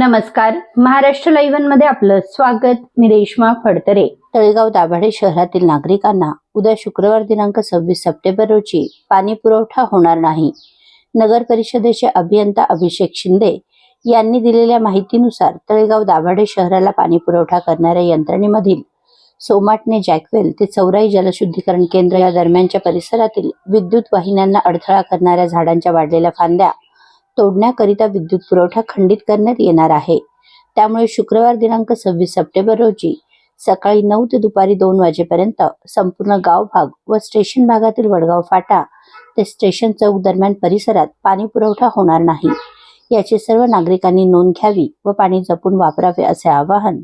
नमस्कार. महाराष्ट्र लाईव्हनमध्ये आपलं स्वागत. मी रेश्मा फडतरे. तळेगाव दाभाडे शहरातील नागरिकांना उद्या शुक्रवार दिनांक सव्वीस सप्टेंबर रोजी पाणी पुरवठा होणार नाही. नगर परिषदेचे अभियंता अभिषेक शिंदे यांनी दिलेल्या माहितीनुसार तळेगाव दाभाडे शहराला पाणी पुरवठा करणाऱ्या यंत्रणेमधील सोमाटणे जॅकवेल ते चौराई जलशुद्धीकरण केंद्र या दरम्यानच्या परिसरातील विद्युत वाहिन्यांना अडथळा करणाऱ्या झाडांच्या वाढलेल्या फांद्या तोडण्याकरिता विद्युत पुरवठा खंडित करण्यात येणार आहे. त्यामुळे शुक्रवार दिनांक सव्वीस सप्टेंबर रोजी सकाळी नऊ ते दुपारी दोन वाजेपर्यंत संपूर्ण गाव भाग व स्टेशन भागातील वडगाव फाटा ते स्टेशन चौक दरम्यान परिसरात पाणी पुरवठा होणार नाही. याची सर्व नागरिकांनी नोंद घ्यावी व पाणी जपून वापरावे असे आवाहन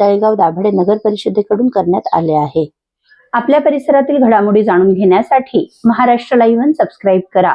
तळेगाव दाभाडे नगर परिषदेकडून करण्यात आले आहे. आपल्या परिसरातील घडामोडी जाणून घेण्यासाठी महाराष्ट्र लाईव्ह सबस्क्राईब करा.